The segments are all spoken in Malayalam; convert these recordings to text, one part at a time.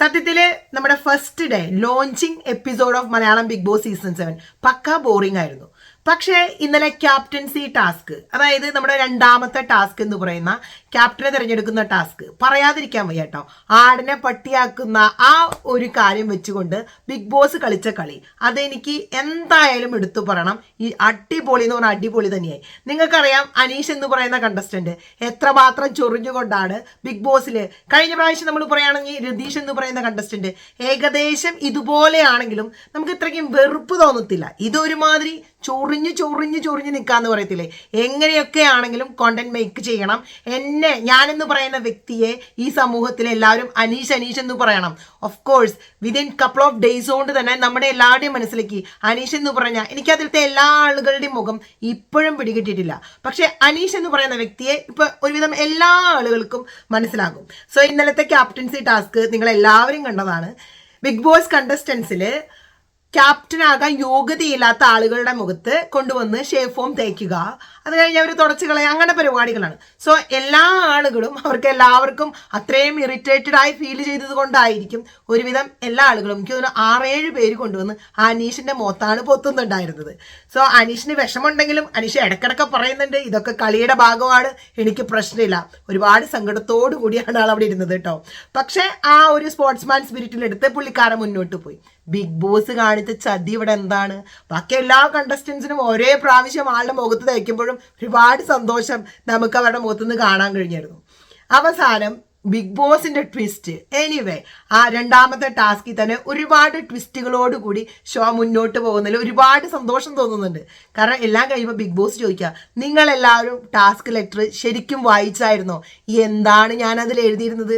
സത്യത്തിൽ നമ്മുടെ first day launching episode of Malayalam big boss season seven pucca boring ആയിരുന്നു. പക്ഷേ ഇന്നലെ ക്യാപ്റ്റൻസി ടാസ്ക് അതായത് നമ്മുടെ രണ്ടാമത്തെ ടാസ്ക് എന്ന് പറയുന്ന ക്യാപ്റ്റനെ തിരഞ്ഞെടുക്കുന്ന ടാസ്ക് പറയാതിരിക്കാൻ വയ്യ കേട്ടോ ആടിനെ പട്ടിയാക്കുന്ന ആ ഒരു കാര്യം വെച്ചുകൊണ്ട് ബിഗ് ബോസ് കളിച്ച കളി. അതെനിക്ക് എന്തായാലും എടുത്തു പറയണം. ഈ അടിപൊളി എന്ന് പറഞ്ഞാൽ അടിപൊളി തന്നെയായി. നിങ്ങൾക്കറിയാം അനീഷ് എന്ന് പറയുന്ന കണ്ടസ്റ്റന്റ് എത്രമാത്രം ചൊറിഞ്ഞുകൊണ്ടാണ് ബിഗ് ബോസിൽ കഴിഞ്ഞ പ്രാവശ്യം നമ്മൾ പറയുകയാണെങ്കിൽ രതീഷ് എന്ന് പറയുന്ന കണ്ടസ്റ്റന്റ് ഏകദേശം ഇതുപോലെയാണെങ്കിലും നമുക്ക് ഇത്രയ്ക്കും വെറുപ്പ് തോന്നത്തില്ല. ഇതൊരുമാതിരി ചൊറിഞ്ഞ് ചൊറിഞ്ഞ് ചൊറിഞ്ഞ് നിൽക്കാന്ന് പറയത്തില്ലേ? എങ്ങനെയൊക്കെ ആണെങ്കിലും കോണ്ടന്റ് മേക്ക് ചെയ്യണം. എന്നെ ഞാനെന്ന് പറയുന്ന വ്യക്തിയെ ഈ സമൂഹത്തിൽ എല്ലാവരും അനീഷ് അനീഷ് എന്ന് പറയണം. Of course within couple of days കൊണ്ട് തന്നെ നമ്മുടെ എല്ലാവരുടെയും മനസ്സിലേക്ക് അനീഷ് എന്ന് പറഞ്ഞാൽ എനിക്ക് അതിലത്തെ എല്ലാ ആളുകളുടെയും മുഖം ഇപ്പോഴും പിടികിട്ടിട്ടില്ല പക്ഷെ അനീഷ് എന്ന് പറയുന്ന വ്യക്തിയെ ഇപ്പൊ ഒരുവിധം എല്ലാ ആളുകൾക്കും മനസ്സിലാകും. സോ ഇന്നലത്തെ ക്യാപ്റ്റൻസി ടാസ്ക് നിങ്ങൾ എല്ലാവരും കണ്ടതാണ്. ബിഗ് ബോസ് കണ്ടസ്റ്റൻസിൽ ക്യാപ്റ്റനാകാൻ യോഗ്യതയില്ലാത്ത ആളുകളുടെ മുഖത്ത് കൊണ്ടുവന്ന് ഷേഫോം തേക്കുക. അത് കഴിഞ്ഞ് അവർ തുടച്ചു കളയുക. അങ്ങനെ പരിപാടികളാണ്. സോ എല്ലാ ആളുകളും അവർക്ക് എല്ലാവർക്കും അത്രയും ഇറിറ്റേറ്റഡ് ആയി ഫീൽ ചെയ്തത് കൊണ്ടായിരിക്കും ഒരുവിധം എല്ലാ ആളുകളും. എനിക്ക് തോന്നുന്നു ആറേഴ് പേര് കൊണ്ടുവന്ന് അനീഷിന്റെ മുഖത്താണ് പൊത്തുന്നുണ്ടായിരുന്നത്. സോ അനീഷിന് വിഷമമുണ്ടെങ്കിലും അനീഷ് ഇടക്കിടക്ക് പറയുന്നുണ്ട് ഇതൊക്കെ കളിയുടെ ഭാഗമാണ്. എനിക്ക് പ്രശ്നമില്ല. ഒരുപാട് സങ്കടത്തോടു കൂടിയാണ് ആൾ അവിടെ ഇരുന്നത് കേട്ടോ. പക്ഷേ ആ ഒരു സ്പോർട്സ്മാൻ സ്പിരിറ്റിലെടുത്ത് പുള്ളിക്കാരൻ മുന്നോട്ട് പോയി. ബിഗ് ബോസ് കാണിച്ച ചതി ഇവിടെ എന്താണ്? ബാക്കി എല്ലാ കണ്ടസ്റ്റൻസിനും ഒരേ പ്രാവശ്യം ആളുടെ മുഖത്ത് തയ്ക്കുമ്പോഴും ഒരുപാട് സന്തോഷം നമുക്ക് അവരുടെ മുഖത്തു നിന്ന് കാണാൻ കഴിഞ്ഞിരുന്നു അവസാനം ബിഗ് ബോസിന്റെ ട്വിസ്റ്റ് എനിവേ ആ രണ്ടാമത്തെ ടാസ്കിൽ തന്നെ ഒരുപാട് ട്വിസ്റ്റുകളോട് കൂടി ഷോ മുന്നോട്ട് പോകുന്നതിൽ ഒരുപാട് സന്തോഷം തോന്നുന്നുണ്ട്. കാരണം എല്ലാം കഴിയുമ്പോൾ ബിഗ് ബോസ് ചോദിക്കുക നിങ്ങളെല്ലാവരും ടാസ്ക് ലെറ്റർ ശരിക്കും വായിച്ചായിരുന്നോ? എന്താണ് ഞാനതിൽ എഴുതിയിരുന്നത്?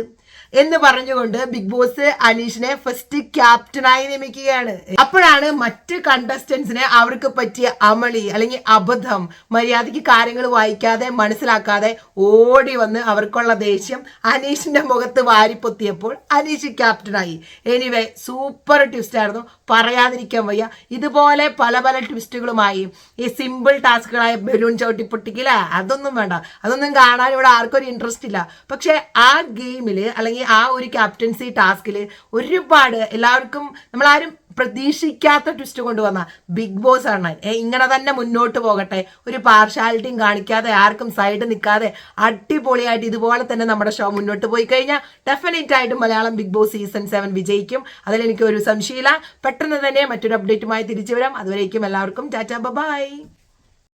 എന്ന് പറഞ്ഞുകൊണ്ട് ബിഗ് ബോസ് അനീഷിനെ ഫസ്റ്റ് ക്യാപ്റ്റനായി നിയമിക്കുകയാണ്. അപ്പോഴാണ് മറ്റ് കണ്ടസ്റ്റൻസിനെ അവർക്ക് പറ്റിയ അമളി അല്ലെങ്കിൽ അബദ്ധം മര്യാദയ്ക്ക് കാര്യങ്ങൾ വായിക്കാതെ മനസ്സിലാക്കാതെ ഓടി വന്ന് അവർക്കുള്ള ദേഷ്യം അനീഷിന്റെ മുഖത്ത് വാരിപ്പൊത്തിയപ്പോൾ അനീഷ് ക്യാപ്റ്റനായി എനിവേ സൂപ്പർ ട്വിസ്റ്റ് ആയിരുന്നു. പറയാതിരിക്കാൻ വയ്യ. ഇതുപോലെ പല പല ട്വിസ്റ്റുകളുമായി ഈ സിമ്പിൾ ടാസ്കുകളായ ബലൂൺ ചവിട്ടി പൊട്ടിക്കില്ല അതൊന്നും വേണ്ട. അതൊന്നും കാണാൻ ഇവിടെ ആർക്കും ഒരു ഇൻട്രസ്റ്റ് ഇല്ല. പക്ഷെ ആ ഗെയിമിൽ അല്ലെങ്കിൽ ആ ഒരു ക്യാപ്റ്റൻസി ടാസ്കിൽ ഒരുപാട് എല്ലാവർക്കും നമ്മളാരും പ്രതീക്ഷിക്കാത്ത ട്വിസ്റ്റ് കൊണ്ടുവന്ന ബിഗ് ബോസ് ആണ് ഇങ്ങനെ തന്നെ മുന്നോട്ട് പോകട്ടെ. ഒരു പാർഷ്യാലിറ്റിയും കാണിക്കാതെ ആർക്കും സൈഡ് നിൽക്കാതെ അടിപൊളിയായിട്ട് ഇതുപോലെ തന്നെ നമ്മുടെ ഷോ മുന്നോട്ട് പോയി കഴിഞ്ഞാൽ ഡെഫിനറ്റ് ആയിട്ടും Malayalam big boss season seven വിജയിക്കും. അതിലെനിക്ക് ഒരു സംശയമില്ല. പെട്ടെന്ന് തന്നെ മറ്റൊരു അപ്ഡേറ്റുമായി തിരിച്ചു വരാം. അതുവരേക്കും എല്ലാവർക്കും. Tata bye